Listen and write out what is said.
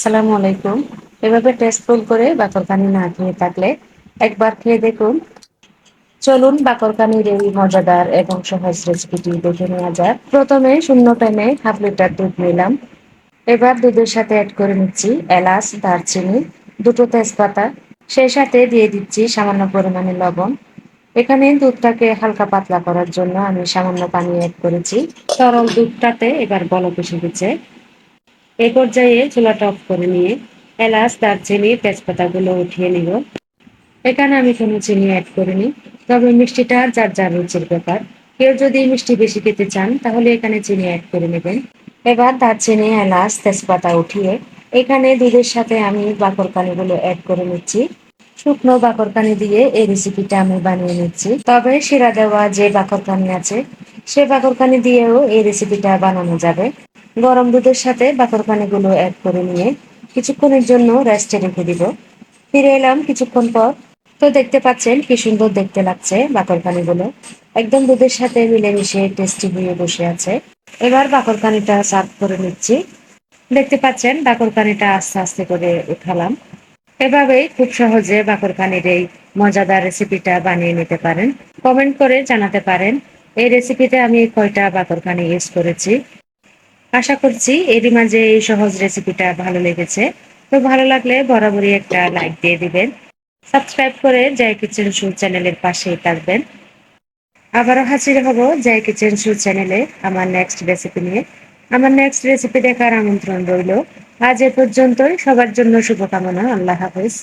সালামু আলাইকুম। এভাবে টেস্টফুল করে বাকরকানি না খেয়ে থাকলে একবার খেয়ে দেখুন। চলুন বাকরকানির এই মজাদার এবং সহজ রেসিপিটি দেখে নেওয়া যাক। প্রথমে শূন্য প্যানে হাফ লিটার দুধ নিলাম। এবার দুধের সাথে অ্যাড করে নিচ্ছি এলাচ, দারচিনি, দুটো তেজপাতা। সেই সাথে দিয়ে দিচ্ছি সামান্য পরিমাণে লবণ। এখানে দুধটাকে হালকা পাতলা করার জন্য আমি সামান্য পানি অ্যাড করেছি। তরল দুধটাতে এবার বলক এসে গেছে। এই পর্যায়ে চুলাটা অফ করে নিয়ে এলাচ, দারচিনি, তেজপাতাগুলো উঠিয়ে নিব। এখানে আমি কোনো চিনি অ্যাড করিনি, তবে মিষ্টিটা যার যার রুচির ব্যাপার। কেউ যদি মিষ্টি বেশি খেতে চান, তাহলে এখানে চিনি অ্যাড করে নেবেন। এবার দারচিনি, এলাচ, তেজপাতা উঠিয়ে এখানে দুধের সাথে আমি বাকর কানিগুলো অ্যাড করে নিচ্ছি। শুকনো বাকরকানি দিয়ে এই রেসিপিটা আমি বানিয়ে নিচ্ছি। তবে শিরা দেওয়া যে বাকরকানি আছে, সে বাকরকানি দিয়েও এই রেসিপিটা বানানো যাবে। গরম দুধের সাথে বাকরকানিগুলো অ্যাড করে নিয়ে কিছুক্ষণের জন্য রেস্টে রেখে দিব। ফিরে এলাম কিছুক্ষণ পর। তো দেখতে পাচ্ছেন কি সুন্দর দেখতে লাগছে বাকরকানিগুলো একদম দুধের সাথে মিলেমিশে টেস্টি হয়ে বসে আছে। এবার বাকরকানিটা সার্ভ করে নিচ্ছি। দেখতে পাচ্ছেন বাকরকানিটা আস্তে আস্তে করে উঠালাম। এভাবেই খুব সহজে বাকরকানির এই মজাদার রেসিপিটা বানিয়ে নিতে পারেন। কমেন্ট করে জানাতে পারেন, এই রেসিপিতে আমি কয়টা বাকরকানি ইউজ করেছি। আশা করছি এরই মাঝে এই সহজ রেসিপিটা ভালো লেগেছে। তো ভালো লাগলে বরাবরই একটা লাইক দিয়ে দিবেন। সাবস্ক্রাইব করে জয় কিচেন শু চ্যানেলের পাশেই থাকবেন। আবারও হাজির হব জয় কিচেন শু চ্যানেলে আমার নেক্সট রেসিপি নিয়ে। আমার নেক্সট রেসিপি দেখার আমন্ত্রণ রইল। আজ এ পর্যন্তই। সবার জন্য শুভকামনা। আল্লাহ হাফেজ।